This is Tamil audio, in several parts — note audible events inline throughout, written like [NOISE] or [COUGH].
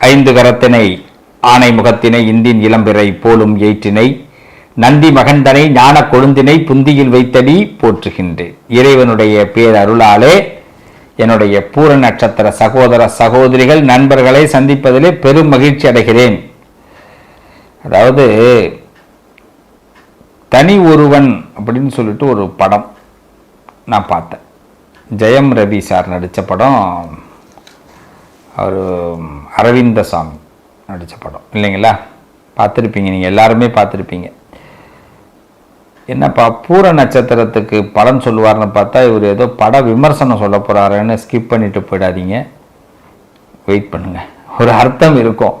ஐந்து கரத்தினை ஆனை முகத்தினை இந்தின் இளம்பிறை போலும் ஏற்றினை நந்தி மகந்தனை ஞான கொழுந்தினை புந்தியில் வைத்தடி போற்றுகின்றேன். இறைவனுடைய பேரருளாலே என்னுடைய பூர நட்சத்திர சகோதர சகோதரிகள் நண்பர்களை சந்திப்பதிலே பெரும் மகிழ்ச்சி அடைகிறேன். அதாவது தனி ஒருவன் அப்படின்னு சொல்லிட்டு ஒரு படம் நான் பார்த்தேன். ஜெயம் ரவி சார் நடித்த படம் அவர் அரவிந்த சாமி நடித்த படம். இல்லைங்களா? பார்த்துருப்பீங்க. நீங்கள் எல்லாருமே பார்த்துருப்பீங்க. என்னப்பா பூர நட்சத்திரத்துக்கு பலன் சொல்லுவார்னு பார்த்தா இவர் ஏதோ பட விமர்சனம் சொல்ல போகிறாருன்னு ஸ்கிப் பண்ணிட்டு போயிடாதீங்க. வெயிட் பண்ணுங்க. ஒரு அர்த்தம் இருக்கும்.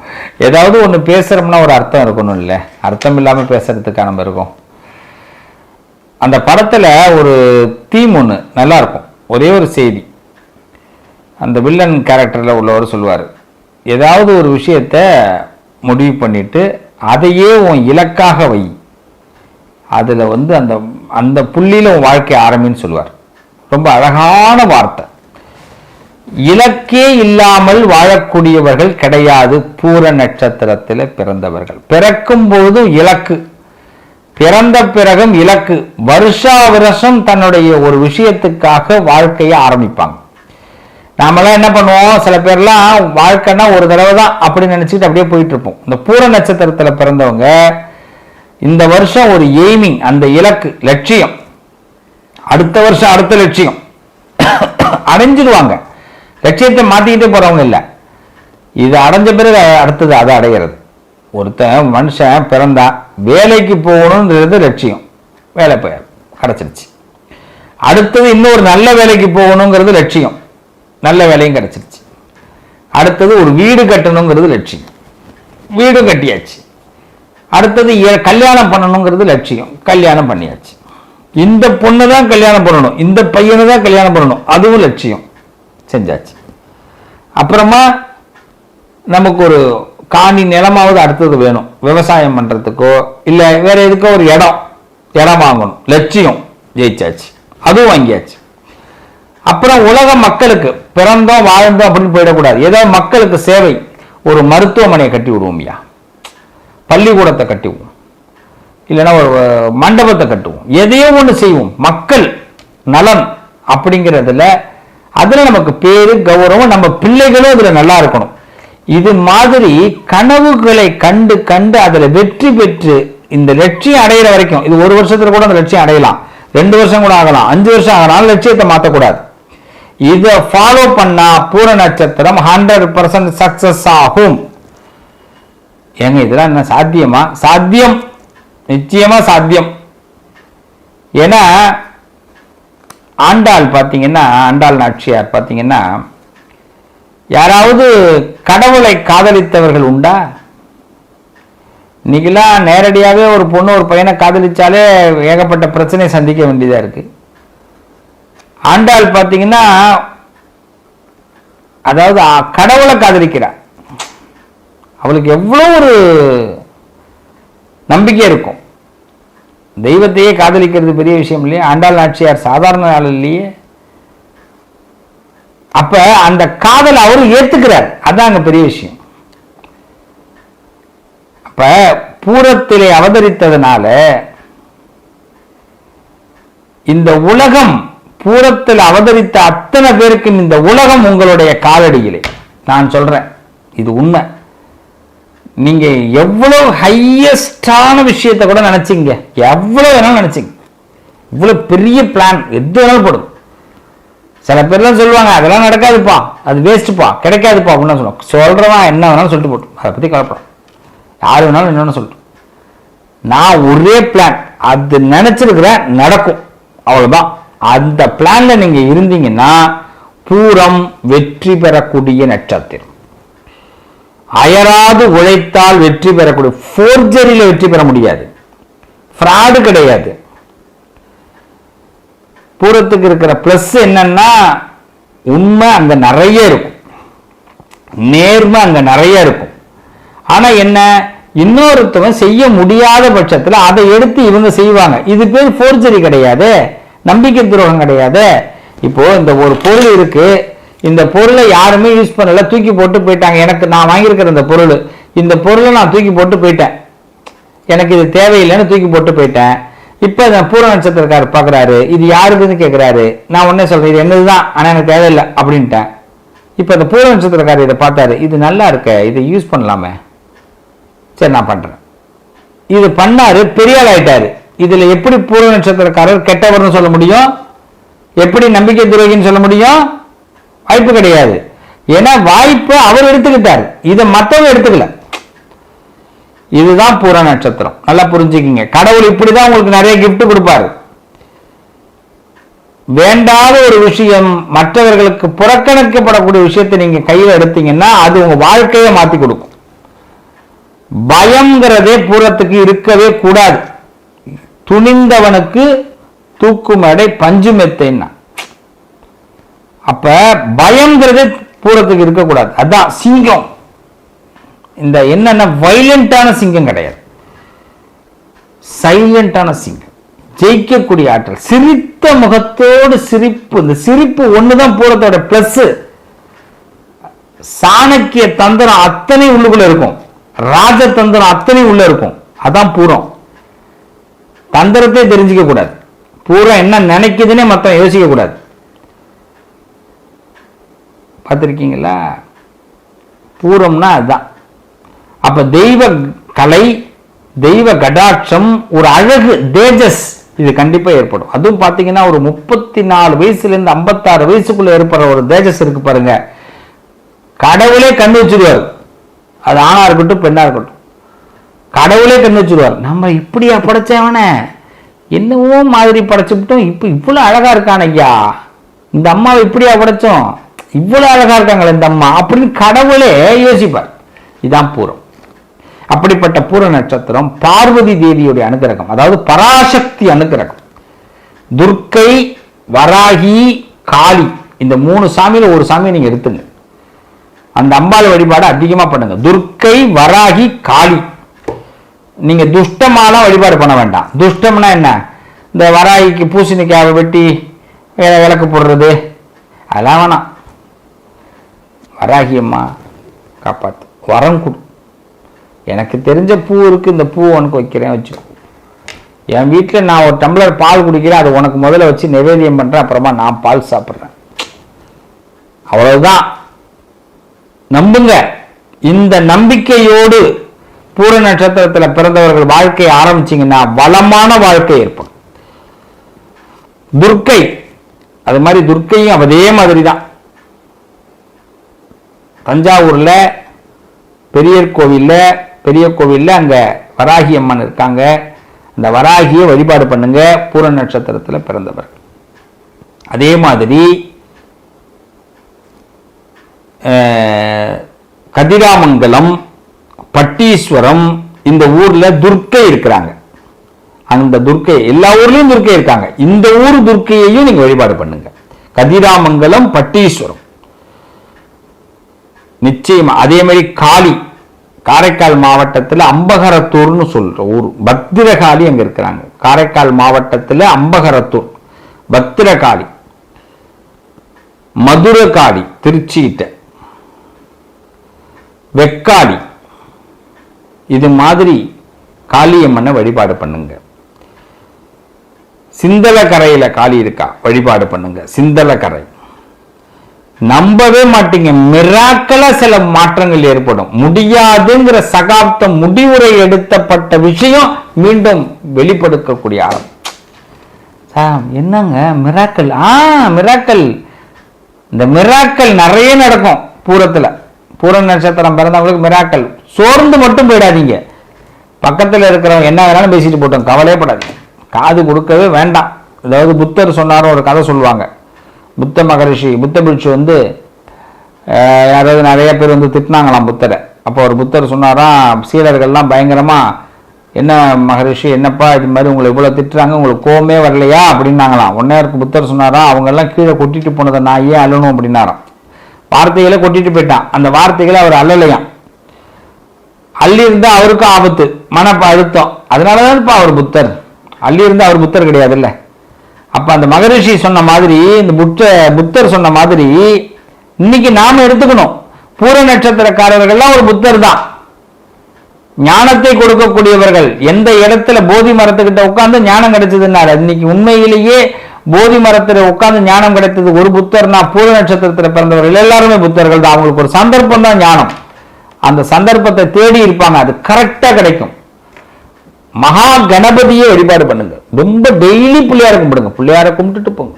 ஏதாவது ஒன்று பேசுகிறோம்னா ஒரு அர்த்தம் இருக்கணும் இல்லை? அர்த்தம் இல்லாமல் பேசுகிறதுக்கான நம்ம இருக்கோம்? அந்த படத்தில் ஒரு தீம் ஒன்று நல்லா இருக்கும். ஒரே ஒரு செய்தி. அந்த வில்லன் கேரக்டரில் உள்ளவர் சொல்லுவார். ஏதாவது ஒரு விஷயத்த முடிவு பண்ணிட்டு அதையே உன் இலக்காக வை. அதில் வந்து அந்த அந்த புள்ளியில் உன் வாழ்க்கை ஆரம்பின்னு சொல்லுவார். ரொம்ப அழகான வார்த்தை. இலக்கே இல்லாமல் வாழக்கூடியவர்கள் கிடையாது. பூர நட்சத்திரத்தில் பிறந்தவர்கள். பிறக்கும் பொழுதும் இலக்கு. பிறந்த பிறகும் இலக்கு. வருஷா வருஷம் தன்னுடைய ஒரு விஷயத்துக்காக வாழ்க்கையை ஆரம்பிப்பாங்க. நாமெல்லாம் என்ன பண்ணுவோம்? சில பேர்லாம் வாழ்க்கைன்னா ஒரு தடவை தான் அப்படி நினச்சிட்டு அப்படியே போயிட்டு இருப்போம் இந்த பூர நட்சத்திரத்தில் பிறந்தவங்க இந்த வருஷம் ஒரு எய்மிங் அந்த இலக்கு லட்சியம். அடுத்த வருஷம் அடுத்த லட்சியம். அடைஞ்சிடுவாங்க. லட்சியத்தை மாற்றிக்கிட்டே போகிறவங்க இல்லை. இது அடைஞ்ச பிறகு அடுத்தது அதை அடைகிறது ஒருத்தன் மனுஷன் பிறந்தா வேலைக்கு போகணுன்றது லட்சியம். வேலை போயிடும் கிடச்சிருச்சு அடுத்தது இன்னொரு நல்ல வேலைக்கு போகணுங்கிறது லட்சியம். நல்ல வேலையும் கிடச்சிருச்சு. அடுத்தது ஒரு வீடு கட்டணுங்கிறது லட்சியம். வீடும் கட்டியாச்சு. அடுத்தது ஏ- கல்யாணம் பண்ணணுங்கிறது லட்சியம். கல்யாணம் பண்ணியாச்சு. இந்த பொண்ணு தான் கல்யாணம் பண்ணணும். இந்த பையனை தான் கல்யாணம் பண்ணணும். அதுவும் லட்சியம். செஞ்சாச்சு. அப்புறமா நமக்கு ஒரு காணி நிலமாவது அடுத்தது வேணும். விவசாயம் பண்றதுக்கோ இல்லை வேற எதுக்கோ ஒரு இடம். இடம் வாங்கணும். லட்சியம். ஜெயிச்சாச்சு. அதுவும் வாங்கியாச்சு. அப்புறம் உலக மக்களுக்கு பிறந்தோம் வாழ்ந்தோம் அப்படின்னு போயிடக்கூடாது. ஏதோ மக்களுக்கு சேவை ஒரு மருத்துவமனையை கட்டி விடுவோம்யா பள்ளிக்கூடத்தை கட்டிடுவோம் இல்லைன்னா ஒரு மண்டபத்தை கட்டுவோம் எதையோ ஒன்று செய்வோம். மக்கள் நலன் அப்படிங்கிறதுல அதில் நமக்கு பேரு கௌரவம் நம்ம பிள்ளைகளும் அதில் நல்லா இருக்கணும். இது மாதிரி கனவுகளை கண்டு கண்டு அதில் வெற்றி பெற்று இந்த லட்சியம் அடையிற வரைக்கும் இது ஒரு வருஷத்துல கூட அந்த லட்சியம் அடையலாம். ரெண்டு வருஷம் கூட ஆகலாம். அஞ்சு வருஷம் ஆகலாம். லட்சியத்தை மாற்றக்கூடாது இதை ஃபாலோ பண்ணா பூர நட்சத்திரம் ஹண்ட்ரட் பர்சன்ட் சக்சஸ் ஆகும். ஏங்க இதெல்லாம் என்ன சாத்தியமா? சாத்தியம். நிச்சயமா சாத்தியம். ஏன்னா ஆண்டாள் பார்த்தீங்கன்னா ஆண்டாள் நாட்சியார் பார்த்தீங்கன்னா யாராவது கடவுளை காதலித்தவர்கள் உண்டா? இன்னைக்கெல்லாம் நேரடியாகவே ஒரு பொண்ணு ஒரு பையனை காதலிச்சாலே ஏகப்பட்ட பிரச்சனையை சந்திக்க வேண்டியதாக இருக்குது ஆண்டாள் பார்த்தீங்கன்னா அதாவது கடவுளை காதலிக்கிறார். அவளுக்கு எவ்வளோ ஒரு நம்பிக்கை இருக்கும். தெய்வத்தையே காதலிக்கிறது பெரிய விஷயம் இல்லையா? ஆண்டாள் நாச்சியார் சாதாரண ஆள் இல்லையே. அப்ப அந்த காதல் அவரு ஏத்துக்கிறார். அதான் பெரிய விஷயம். அப்ப பூரத்திலே அவதரித்ததுனால இந்த உலகம் பூரத்தில் அவதரித்த அத்தனை பேருக்கும் இந்த உலகம் உங்களுடைய காலடியிலே. நான் சொல்றேன் இது உண்மை. நீங்க எவ்வளவு ஹையஸ்டான விஷயத்தை கூட நினைச்சிங்க. எவ்வளவு வேணாலும் நினைச்சிங்க. இவ்வளவு பெரிய பிளான் எது வேணாலும் போடும் சில பேர்லாம் சொல்லுவாங்க அதெல்லாம் நடக்காதுப்பா அது வேஸ்ட்டுப்பா கிடைக்காதுப்பா அப்படின்னு சொல்லுவோம் சொல்றவன் என்ன வேணாலும் சொல்லிட்டு போட்டு அதை பத்தி கலப்படம் யார் வேணாலும் என்னன்னு சொல்லட்டும் நான் ஒரே பிளான் அது நினைச்சிருக்கிறேன் நடக்கும். அவ்வளவுதான். அந்த பிளான்ல நீங்க இருந்தீங்கன்னா பூரம் வெற்றி பெறக்கூடிய நட்சத்திரம். அயராது உழைத்தால் வெற்றி பெறக்கூடிய ஃபோர்ஜரியில வெற்றி பெற முடியாது. ஃப்ராடு கிடையாது. பூரத்துக்கு இருக்கிற ப்ளஸ் என்னன்னா உண்மை அங்க நிறைய இருக்கும். நேர்மை அங்க நிறைய இருக்கும். ஆனா என்ன இன்னொருத்தவன் செய்ய முடியாத பட்சத்துல அதை எடுத்து இவங்க செய்வாங்க. இது பேர் ஃபோர்ஜரி கிடையாது. நம்பிக்கை துரோகம் கிடையாது. இப்போ இந்த ஒரு பொருள் இருக்கு. இந்த பொருளை யாருமே யூஸ் பண்ணல. தூக்கி போட்டு போயிட்டாங்க. எனக்கு நான் வாங்கியிருக்கிற இந்த பொருள் இந்த பொருளை நான் தூக்கி போட்டு போயிட்டேன். எனக்கு இது தேவையில்லைன்னு தூக்கி போட்டு போயிட்டேன். இப்போ இந்த பூர நட்சத்திரக்கார் பார்க்குறாரு இது யாருக்குன்னு கேட்குறாரு நான் உடனே சொல்கிறேன் இது என்னது தான் ஆனால் எனக்கு தேவையில்லை அப்படின்ட்டேன். இப்போ இந்த பூர நட்சத்திரக்கார் இதை பார்த்தாரு. இது நல்லா இருக்க. இதை யூஸ் பண்ணலாமே. சரி நான் பண்ணுறேன் இது பண்ணாரு பெரிய ஆள் ஆயிட்டாரு. இதுல எப்படி பூர்வ நட்சத்திரக்காரர் கெட்டவர்னு சொல்ல முடியும்? எப்படி நம்பிக்கை துரோகின்னு சொல்ல முடியும்? வாய்ப்பு கிடையாது. ஏன்னா வாய்ப்பு அவர் எடுத்துக்கிட்டார். இதை மற்றவங்க எடுத்துக்கல. இதுதான் பூர நட்சத்திரம். நல்லா புரிஞ்சுக்கிங்க. கடவுள் இப்படிதான் உங்களுக்கு நிறைய கிஃப்ட் கொடுப்பாரு. வேண்டாத ஒரு விஷயம் மற்றவர்களுக்கு புறக்கணிக்கப்படக்கூடிய விஷயத்தை நீங்க கையில் எடுத்தீங்கன்னா அது உங்க வாழ்க்கையை மாத்தி கொடுக்கும். பயம்ங்கிறதே பூரத்துக்கு இருக்கவே கூடாது. துணிந்தவனுக்கு தூக்குமேடை பஞ்சு மெத்தைன்னா அப்ப பயம்ங்கிறதே பூரத்துக்கு இருக்கக்கூடாது. அதான் சிங்கம். இந்த என்னென்ன வைலண்டான சிங்கம் கிடையாது. சைலண்டான சிங்கம். ஜெயிக்கக்கூடிய ஆற்றல். சிரித்த முகத்தோடு சிரிப்பு. இந்த சிரிப்பு ஒண்ணுதான் பூரத்தோட பிளஸ் சாணக்கிய தந்திரம் அத்தனை உள்ளுக்குள்ள இருக்கும். ராஜதந்திரம் அத்தனை உள்ள இருக்கும். அதான் பூரம். தந்திரத்தை தெரிஞ்சுக்க கூடாது. பூரம் என்ன நினைக்குதுன்னே மத்தவன் யோசிக்க கூடாது. பார்த்துருக்கீங்களா? பூரம்னா அதுதான் அப்ப தெய்வ கலை தெய்வ கடாட்சம் ஒரு அழகு தேஜஸ் இது கண்டிப்பா ஏற்படும். அதுவும் பாத்தீங்கன்னா ஒரு முப்பத்தி நாலு வயசுல இருந்து ஐம்பத்தாறு வயசுக்குள்ள ஏற்படுற ஒரு தேஜஸ் இருக்கு பாருங்க. கடவுளே கண்டு வச்சிருவார். அது ஆணா இருக்கட்டும் பெண்ணா இருக்கட்டும். கடவுளே கண்ணு வச்சுருவார். நம்ம இப்படியா படைச்சவனே? என்னவோ மாதிரி படைச்சுட்டோம் இப்போ இவ்வளோ அழகா இருக்கான் ஐயா. இந்த அம்மாவை இப்படியா படைச்சோம்? இவ்வளோ அழகா இருக்காங்களே இந்த அம்மா. அப்படின்னு கடவுளே யோசிப்பார். இதான் பூரம். அப்படிப்பட்ட பூர நட்சத்திரம் பார்வதி தேவியுடைய அனுகிரகம். அதாவது பராசக்தி அனுகிரகம். துர்க்கை வராகி காளி. இந்த மூணு சாமியில் ஒரு சாமியை நீங்கள் எடுத்துங்க. அந்த அம்பாள் வழிபாடு அதிகமாக பண்ணுங்க. துர்க்கை வராகி காளி. நீங்க துஷ்டமாலாம் வழிபாடு பண்ண வேண்டாம். துஷ்டம்னா என்ன? இந்த வராகிக்கு பூசணிக்காவை வெட்டி விளக்கு போடுறது. அதெல்லாம் வேணாம். வராகி அம்மா காப்பாத்து. வரம் கொடு. எனக்கு தெரிஞ்ச பூ இருக்கு இந்த பூ உனக்கு வைக்கிறேன் வச்சுக்கோ என் வீட்டில் நான் ஒரு டம்ளர் பால் குடிக்கிறேன் அதை உனக்கு முதல்ல வச்சு நிவேதியம் பண்றேன் அப்புறமா நான் பால் சாப்பிட்றேன். அவ்வளவுதான். நம்புங்க. இந்த நம்பிக்கையோடு பூர நட்சத்திரத்தில் பிறந்தவர்கள் வாழ்க்கையை ஆரம்பிச்சீங்கன்னா வளமான வாழ்க்கை ஏற்படும். துர்க்கை அது மாதிரி துர்க்கையும் அதே மாதிரி தான் தஞ்சாவூர்ல பெரியர் கோவில்ல பெரிய கோவிலில் அங்க வராகி அம்மன் இருக்காங்க. அந்த வராகியை வழிபாடு பண்ணுங்க பூர நட்சத்திரத்துல பிறந்தவர் அதே மாதிரி கதிராமங்கலம் பட்டீஸ்வரம் இந்த ஊர்ல துர்க்கை இருக்கிறாங்க. அந்த துர்க்கை எல்லா ஊர்லயும் துர்க்கை இருக்காங்க. இந்த ஊர் துர்க்கையையும் நீங்க வழிபாடு பண்ணுங்க. கதிராமங்கலம் பட்டீஸ்வரம். நிச்சயமா அதே மாதிரி காளி. காரைக்கால் மாவட்டத்தில் அம்பகரத்தூர்னு சொல்ற ஊர். பக்திரகாளி அங்க இருக்கிறாங்க. காரைக்கால் மாவட்டத்தில் அம்பகரத்தூர். பக்திரகாளி மதுரகாளி திருச்சியிட்ட வெக்காளி. இது மாதிரி காளியம்மனை வழிபாடு பண்ணுங்க. சிந்தலக்கரையில் காளி இருக்கா? வழிபாடு பண்ணுங்க. சிந்தலக்கரை. நம்பவே மாட்டீங்க. மிராக்கள சில மாற்றங்கள் ஏற்படும். முடியாதுங்கிற சகாப்தம் முடிவுரை எடுத்தப்பட்ட விஷயம் மீண்டும் வெளிப்படுத்தக்கூடிய ஆரம்பம் சார் என்னங்க? மிராக்கல். ஆ மிராக்கல். இந்த மிராக்கல் நிறைய நடக்கும் பூரத்துல. பூர நட்சத்திரம் பிறந்தவங்களுக்கு மிராக்கல். சோர்ந்து மட்டும் போயிடாதீங்க. பக்கத்தில் இருக்கிறவங்க என்ன வேணாலும் பேசிட்டு போட்டோம் கவலையப்படாதீங்க காது கொடுக்கவே வேண்டாம். அதாவது புத்தர் சொன்னாரோ ஒரு கதை சொல்லுவாங்க. புத்த மகரிஷி புத்த பிட்சு வந்து யாராவது நிறைய பேர் வந்து திட்டினாங்களாம் புத்தரை. அப்போ ஒரு புத்தர் சொன்னாராம் சீடர்கள்லாம் பயங்கரமாக என்ன மகரிஷி என்னப்பா இது மாதிரி உங்களை இவ்வளோ திட்டுறாங்க? உங்களுக்கு கோவமே வரலையா? அப்படின்னாங்களாம். ஒன்னே இருக்கு புத்தர் சொன்னாராம் அவங்கெல்லாம் கீழே கொட்டிட்டு போனதை நான் ஏன் அழணும் அப்படின்னாராம். வார்த்தைகளை கொட்டிட்டு போயிட்டான். அந்த வார்த்தைகளை அவர் அள்ளலையாம். அள்ளி இருந்தா அவருக்கும் ஆபத்து மன ப- அழுத்தம் அதனாலதான்ப்பா அவர் புத்தர். அள்ளி இருந்தா அவர் புத்தர் கிடையாதுல்ல. அப்ப அந்த மகரிஷி சொன்ன மாதிரி இந்த புத்த புத்தர் சொன்ன மாதிரி இன்னைக்கு நாம எடுத்துக்கணும். பூர நட்சத்திரக்காரர்கள்லாம் ஒரு புத்தர் தான். ஞானத்தை கொடுக்கக்கூடியவர்கள். எந்த இடத்துல போதி மரத்துக்கிட்ட உட்கார்ந்து ஞானம் கிடைச்சதுனால இன்னைக்கு உண்மையிலேயே போதி மரத்துல உட்கார்ந்து ஞானம் கிடைத்தது ஒரு புத்தர்னா பூர நட்சத்திரத்துல பிறந்தவர்கள் எல்லாருமே புத்தர்கள் தான். அவங்களுக்கு ஒரு சந்தர்ப்பம் தான் ஞானம். அந்த சந்தர்ப்பத்தை தேடி இருப்பாங்க. அது கரெக்டாக கிடைக்கும். மகா கணபதியை வழிபாடு பண்ணுங்க. ரொம்ப டெய்லி பிள்ளையார கும்பிடுங்க. பிள்ளையார கும்பிட்டுட்டு போங்க.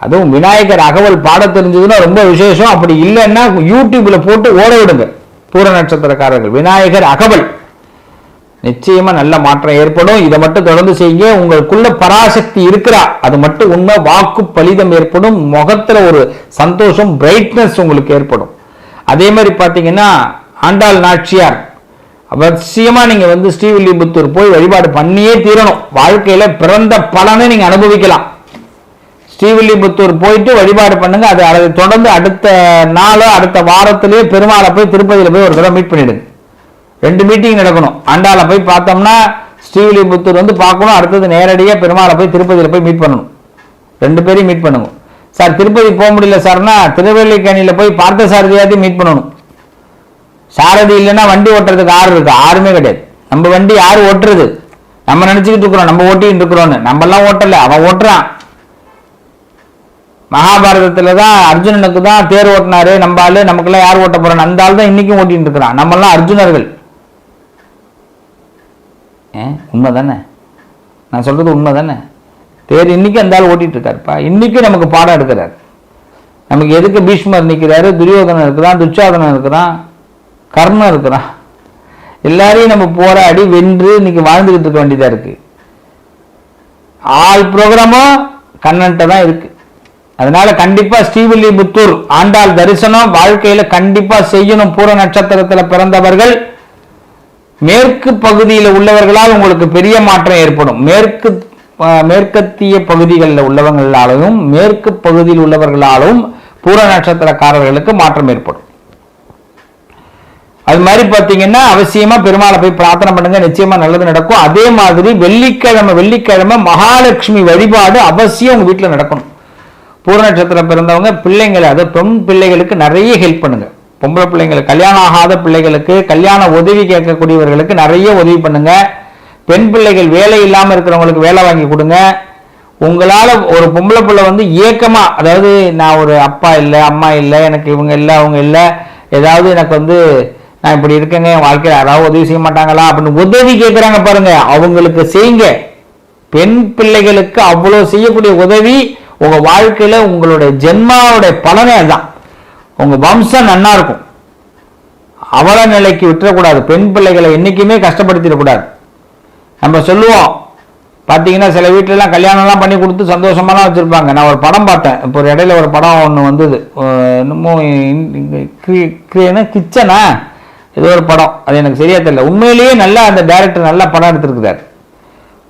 அதுவும் விநாயகர் அகவல் பாட தெரிஞ்சதுன்னா ரொம்ப விசேஷம். அப்படி இல்லைன்னா யூடியூப்ல போட்டு ஓட விடுங்க. பூர நட்சத்திரக்காரர்கள். விநாயகர் அகவல். நிச்சயமா நல்ல மாற்றம் ஏற்படும். இதை மட்டும் தொடர்ந்து செய்யுங்க. உங்களுக்குள்ள பராசக்தி இருக்கிறா. அது மட்டும் உண்மை. வாக்கு பலிதம் ஏற்படும். முகத்துல ஒரு சந்தோஷம் பிரைட்னஸ் உங்களுக்கு ஏற்படும். அதே மாதிரி பார்த்தீங்கன்னா ஆண்டாள் நாச்சியார். அவசியமாக நீங்கள் வந்து ஸ்ரீவில்லிபுத்தூர் போய் வழிபாடு பண்ணியே தீரணும். வாழ்க்கையில் பிறந்த பலனை நீங்கள் அனுபவிக்கலாம். ஸ்ரீவில்லிபுத்தூர் போயிட்டு வழிபாடு பண்ணுங்க. அது அதை தொடர்ந்து அடுத்த நாளோ அடுத்த வாரத்திலேயே பெருமாளை போய் திருப்பதியில் போய் ஒரு தடவை மீட் பண்ணிடுங்க. ரெண்டு மீட்டிங் நடக்கணும். ஆண்டாளை போய் பார்த்தோம்னா ஸ்ரீவில்லிபுத்தூர் வந்து பார்க்கணும். அடுத்தது நேரடியாக பெருமாளை போய் திருப்பதியில் போய் மீட் பண்ணணும். ரெண்டு பேரையும் மீட் பண்ணுங்க. சார் திருப்பதி போக முடியல சார்னா திருவள்ளிக்கணியில் போய் பார்த்த சாரதியாத்தையும் மீட் பண்ணணும். சாரதி இல்லைன்னா வண்டி ஓட்டுறதுக்கு ஆறு இருக்கு. ஆறுமே கிடையாது. நம்ம வண்டி யாரு ஓட்டுறது? நம்ம நினச்சிக்கிட்டு இருக்கிறோம். நம்ம ஓட்டிகிட்டு இருக்கிறோம்னு. நம்மலாம் ஓட்டலை. அவன் ஓட்டுறான். மகாபாரதத்துல தான் அர்ஜுனனுக்கு தான் தேர் ஓட்டினாரு. நம்ம ஆளு நமக்கெல்லாம் யார் ஓட்ட போறான்? அந்த ஆள் தான் இன்னைக்கும் ஓட்டிகிட்டு இருக்கிறான். நம்மளாம் அர்ஜுனர்கள். உண்மை தானே நான் சொல்கிறது உண்மை தானே தேர் இன்னைக்கு அந்த ஆள் ஓட்டிட்டு இருக்காருப்பா இன்னைக்கு நமக்கு பாடம் எடுக்கிறார். நமக்கு எதுக்கு பீஷ்மர் நிற்கிறாரு துரியோதனன் இருக்கிறான் துச்சாதனன் இருக்கிறான் கர்ணன் இருக்கிறான் எல்லாரையும் நம்ம போராடி வென்று இன்னைக்கு வாழ்ந்துகிட்டு இருக்க வேண்டியதாக இருக்கு. ஆள் ப்ரோக்ராமும் கண்ணன்ட்ட தான் இருக்கு. அதனால கண்டிப்பா ஸ்ரீவில்லிபுத்தூர் ஆண்டாள் தரிசனம் வாழ்க்கையில கண்டிப்பா செய்யணும். பூர நட்சத்திரத்துல பிறந்தவர்கள் மேற்கு பகுதியில் உள்ளவர்களால் உங்களுக்கு பெரிய மாற்றம் ஏற்படும். மேற்கு மேற்கத்திய பகுதிகளில் உள்ளவர்களாலும் மேற்கு பகுதியில் உள்ளவர்களாலும் பூர நட்சத்திரக்காரர்களுக்கு மாற்றம் ஏற்படும். அது மாதிரி பார்த்தீங்கன்னா அவசியமா பெருமாளை போய் பிரார்த்தனை பண்ணுங்க நிச்சயமா நல்லது நடக்கும். அதே மாதிரி வெள்ளிக்கிழமை வெள்ளிக்கிழமை மகாலட்சுமி வழிபாடு அவசியம் உங்க வீட்டில் நடக்கணும். பூர நட்சத்திரம் பிறந்தவங்க பிள்ளைங்களை அதை பெண் பிள்ளைகளுக்கு நிறைய ஹெல்ப் பண்ணுங்க. பொம்பளை பிள்ளைங்களுக்கு கல்யாணம் ஆகாத பிள்ளைகளுக்கு கல்யாண உதவி கேட்கக்கூடியவர்களுக்கு நிறைய உதவி பண்ணுங்க. பெண் பிள்ளைகள் வேலை இல்லாமல் இருக்கிறவங்களுக்கு வேலை வாங்கி கொடுங்க. உங்களால் ஒரு பொம்பளை பிள்ளை வந்து ஏக்கமாக அதாவது நான் ஒரு அப்பா இல்லை அம்மா இல்லை எனக்கு இவங்க இல்லை அவங்க இல்லை ஏதாவது எனக்கு வந்து நான் இப்படி இருக்கேங்க என் வாழ்க்கையில் யாராவது உதவி செய்ய மாட்டாங்களா அப்படின்னு உதவி கேட்குறாங்க பாருங்க. அவங்களுக்கு செய்யுங்க. பெண் பிள்ளைகளுக்கு அவ்வளோ செய்யக்கூடிய உதவி உங்கள் வாழ்க்கையில் உங்களுடைய ஜென்மாவுடைய பலனே அதுதான். உங்கள் வம்சம் நன்னா இருக்கும். அவல நிலைக்கு விட்டுறக்கூடாது. பெண் பிள்ளைகளை என்றைக்குமே கஷ்டப்படுத்திடக்கூடாது. நம்ம சொல்லுவோம். பார்த்தீங்கன்னா சில வீட்டிலலாம் கல்யாணம்லாம் பண்ணி கொடுத்து சந்தோஷமாலாம் வச்சுருப்பாங்க. நான் ஒரு படம் பார்த்தேன். இப்போ ஒரு இடையில ஒரு படம் ஒன்று வந்தது. இன்னமும் என்னமோ கிச்சனா? ஏதோ ஒரு படம். அது எனக்கு சரியா தெரியல. உண்மையிலேயே நல்லா அந்த டேரக்டர் நல்லா படம் எடுத்திருக்கிறார்.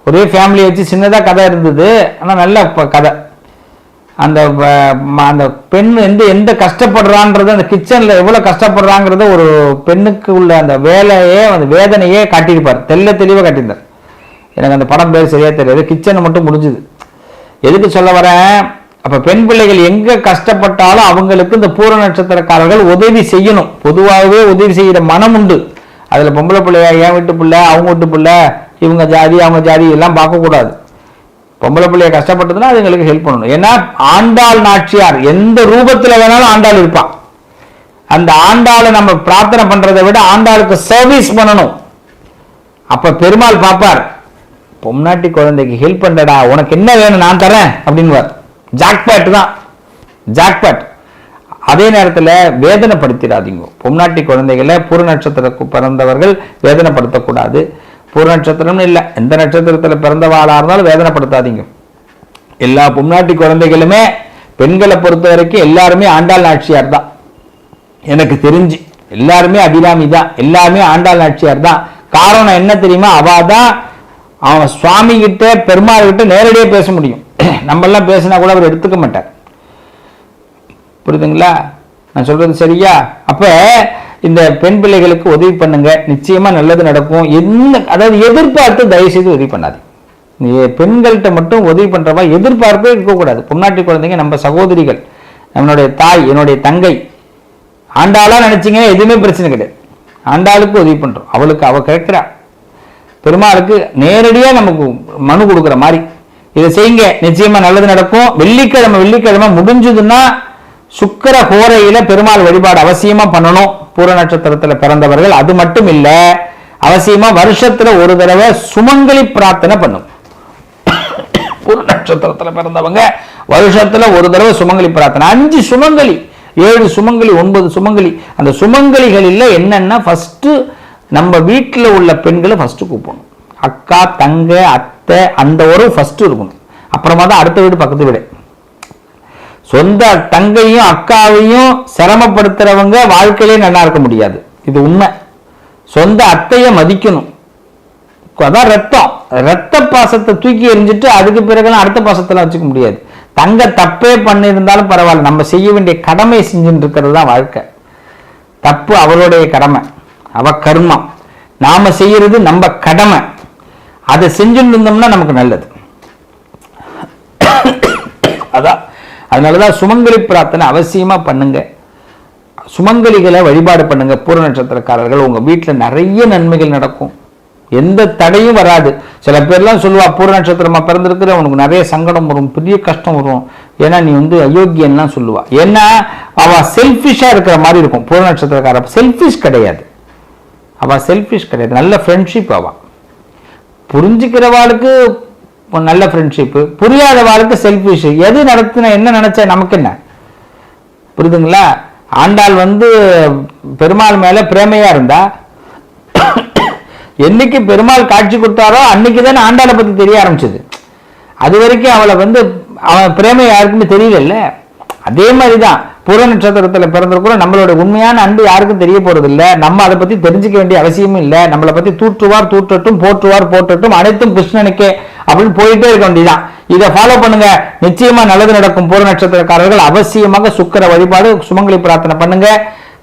ஒரே ஃபேமிலி வச்சு சின்னதாக கதை இருந்தது. ஆனால் நல்ல கதை. அந்த அந்த பெண் வந்து எந்த கஷ்டப்படுறான்றது அந்த கிச்சனில் எவ்வளோ கஷ்டப்படுறாங்கிறத ஒரு பெண்ணுக்கு உள்ள அந்த வேலையே அந்த வேதனையே காட்டியிருப்பார். தெள்ள தெளிவாக காட்டியிருந்தார். எனக்கு அந்த படம் பேர் சரியாக தெரியாது. கிச்சனை மட்டும் முடிஞ்சுது. எதுக்கு சொல்ல வரேன்? அப்போ பெண் பிள்ளைகள் எங்கே கஷ்டப்பட்டாலும் அவங்களுக்கு இந்த பூர நட்சத்திரக்காரர்கள் உதவி செய்யணும். பொதுவாகவே உதவி செய்கிற மனம் உண்டு. அதில் பொம்பளை பிள்ளையா என் வீட்டு பிள்ளை அவங்க வீட்டு பிள்ளை இவங்க ஜாதி அவங்க ஜாதி எல்லாம் பார்க்கக்கூடாது. பொம்பளை பிள்ளைய கஷ்டப்பட்டதுன்னா அதுங்களுக்கு ஹெல்ப் பண்ணணும். ஏன்னா ஆண்டாள் நாச்சியார் எந்த ரூபத்தில் வேணாலும் ஆண்டாள் இருப்பான். அந்த ஆண்டாளை நம்ம பிரார்த்தனை பண்ணுறதை விட ஆண்டாளுக்கு சர்வீஸ் பண்ணணும். அப்போ பெருமாள் பார்ப்பார் பொம்னாட்டி குழந்தைக்கு ஹெல்ப் பண்ணடா உனக்கு என்ன வேணும் நான் தரேன் அப்படின்னுவார். ஜாக்பேட் தான். ஜாக்பேட் அதே நேரத்தில் வேதனைப்படுத்திடாதீங்க. பொம்னாட்டி குழந்தைகளை பூர நட்சத்திரக்கு பிறந்தவர்கள் வேதனைப்படுத்தக்கூடாது. பூர நட்சத்திரம்னு இல்லை எந்த நட்சத்திரத்தில் பிறந்தவாளாக இருந்தாலும் வேதனைப்படுத்தாதீங்க. எல்லா பொம்னாட்டி குழந்தைகளுமே பெண்களை பொறுத்த வரைக்கும் எல்லாருமே ஆண்டாள் நாச்சியார் தான். எனக்கு தெரிஞ்சு எல்லாருமே அபிராமி தான். எல்லாருமே ஆண்டாள் நாச்சியார் தான். காரணம் என்ன தெரியுமா? அவா தான் அவன் சுவாமி கிட்ட பெருமாள் கிட்ட நேரடியாக பேச முடியும். [CLEARS THROAT] நம்ம எல்லாம் பேசினா கூட அவர் எடுத்துக்க மாட்டார். புரியுதுங்களா? நான் சொல்றது சரியா? அப்ப இந்த பெண் பிள்ளைகளுக்கு உதவி பண்ணுங்க. நிச்சயமா நல்லது நடக்கும். என்ன அதாவது எதிர்பார்த்து தயவு செய்து உதவி பண்ணாது நீ பெண்கள்கிட்ட மட்டும் உதவி பண்றவா எதிர்பார்ப்பே இருக்கக்கூடாது. பொன்னாட்டி குழந்தைங்க நம்ம சகோதரிகள் நம்மளுடைய தாய் என்னுடைய தங்கை ஆண்டாளா நினைச்சிங்கன்னா எதுவுமே பிரச்சனை கிடையாது. ஆண்டாளுக்கு உதவி பண்றோம். அவளுக்கு அவ கேட்கிறா. பெருமாளுக்கு நேரடியா நமக்கு மனு கொடுக்குற மாதிரி. இதை செய்யுங்க. நிச்சயமா நல்லது நடக்கும். வெள்ளிக்கிழமை வெள்ளிக்கிழமை முடிஞ்சதுன்னா சுக்கிர கோரையில பெருமாள் வழிபாடு அவசியமா பண்ணணும். பூர நட்சத்திரத்துல பிறந்தவர்கள். அது மட்டும் இல்ல அவசியமா வருஷத்துல ஒரு தடவை சுமங்கலி பிரார்த்தனை பண்ணும். பூர நட்சத்திரத்துல பிறந்தவங்க வருஷத்துல ஒரு தடவை சுமங்கலி பிரார்த்தனை. அஞ்சு சுமங்கலி ஏழு சுமங்கலி ஒன்பது சுமங்கலி. அந்த சுமங்கலிகளில் என்னன்னா ஃபர்ஸ்ட் நம்ம வீட்டில் உள்ள பெண்களை ஃபஸ்ட்டு கூப்பிடணும். அக்கா தங்க அத்தை அந்த உறவு ஃபஸ்ட்டு இருக்கணும். அப்புறமா தான் அடுத்த வீடு பக்கத்து வீடு. சொந்த தங்கையும் அக்காவையும் சிரமப்படுத்துறவங்க வாழ்க்கையிலே நல்லா இருக்க முடியாது. இது உண்மை. சொந்த அத்தையை மதிக்கணும். அதான் ரத்தம். ரத்த பாசத்தை தூக்கி எறிஞ்சிட்டு அதுக்கு பிறகுலாம் அடுத்த பாசத்தெல்லாம் வச்சுக்க முடியாது. தங்க தப்பே பண்ணியிருந்தாலும் பரவாயில்ல. நம்ம செய்ய வேண்டிய கடமை செஞ்சுட்டு இருக்கிறது தான் வாழ்க்கை. தப்பு அவளுடைய கடமை. அவ கர்மம் நாம செய்யறது நம்ம கடமை. அதை செஞ்சுட்டு இருந்தோம்னா நமக்கு நல்லது. அதான். அதனாலதான் சுமங்கலி பிரார்த்தனை அவசியமா பண்ணுங்க. சுமங்கலிகளை வழிபாடு பண்ணுங்க. பூர நட்சத்திரக்காரர்கள் உங்க வீட்டுல நிறைய நன்மைகள் நடக்கும். எந்த தடையும் வராது. சில பேர்லாம் சொல்லுவா பூர நட்சத்திரமா பிறந்திருக்கிற உனக்கு நிறைய சங்கடம் வரும் பெரிய கஷ்டம் வரும். ஏன்னா நீ வந்து அயோக்கியன்லாம் சொல்லுவா. ஏன்னா அவ செல்ஃபிஷா இருக்கிற மாதிரி இருக்கும். பூர நட்சத்திரக்கார செல்ஃபிஷ் கிடையாது. அவள் செல்ஃபிஷ் கிடையாது. நல்ல ஃப்ரெண்ட்ஷிப் அவள் புரிஞ்சுக்கிறவாளுக்கு நல்ல ஃப்ரெண்ட்ஷிப்பு புரியாதவாளுக்கு செல்ஃபிஷ் எது நடத்தின என்ன நினைச்ச நமக்கு என்ன? புரியுதுங்களா? ஆண்டாள் வந்து பெருமாள் மேலே பிரேமையாக இருந்தா என்னைக்கு பெருமாள் காட்சி கொடுத்தாரோ அன்னைக்கு தானே ஆண்டாளை பற்றி தெரிய ஆரம்பிச்சது. அது வரைக்கும் அவளை வந்து அவன் பிரேமை யாருக்குன்னு தெரியல அதே மாதிரி தான் புற நட்சத்திரத்தில் பிறந்திருக்கிறோம் நம்மளோட உண்மையான அன்பு யாருக்கும் தெரிய போறது இல்லை நம்ம அதை பற்றி தெரிஞ்சுக்க வேண்டிய அவசியமும் இல்லை. நம்மளை பற்றி தூற்றுவார் தூற்றட்டும் போற்றுவார் போற்றட்டும் அனைத்தும் கிருஷ்ணனுக்கே அப்படின்னு போயிட்டே இருக்க வேண்டியதான் இதை ஃபாலோ பண்ணுங்க. நிச்சயமா நல்லது நடக்கும் பூர நட்சத்திரக்காரர்கள். அவசியமாக சுக்கர வழிபாடு சுமங்கலி பிரார்த்தனை பண்ணுங்க.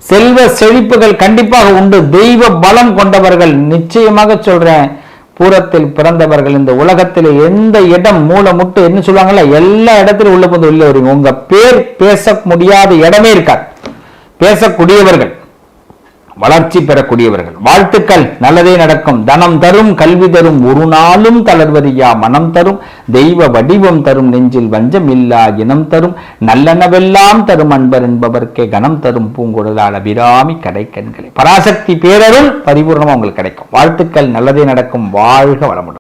செல்வ செழிப்புகள் கண்டிப்பாக உண்டு. தெய்வ பலம் கொண்டவர்கள். நிச்சயமாக சொல்றேன். பூரத்தில் பிறந்தவர்கள் இந்த உலகத்தில் எந்த இடம் மூளை முட்டு என்ன சொல்லுவாங்கல்ல? எல்லா இடத்திலும் உள்ள வந்து உள்ள வருவீங்க உங்க பேர் பேச முடியாத இடமே இருக்காது. பேசக்கூடியவர்கள். வளர்ச்சி பெறக்கூடியவர்கள். வாழ்த்துக்கள். நல்லதே நடக்கும். தனம் தரும் கல்வி தரும். ஒரு நாளும் தளர்வதியா மனம் தரும். தெய்வ வடிவம் தரும். நெஞ்சில் வஞ்சம் இல்லா இனம் தரும். நல்லனவெல்லாம் தரும். அன்பர் என்பவர்க்கே கனம் தரும். பூங்குடலால் அபிராமி கடைக்கண்களை. பராசக்தி பேரருள் பரிபூர்ணமாக உங்களுக்கு கிடைக்கும். வாழ்த்துக்கள். நல்லதே நடக்கும். வாழ்க வளமுடன்.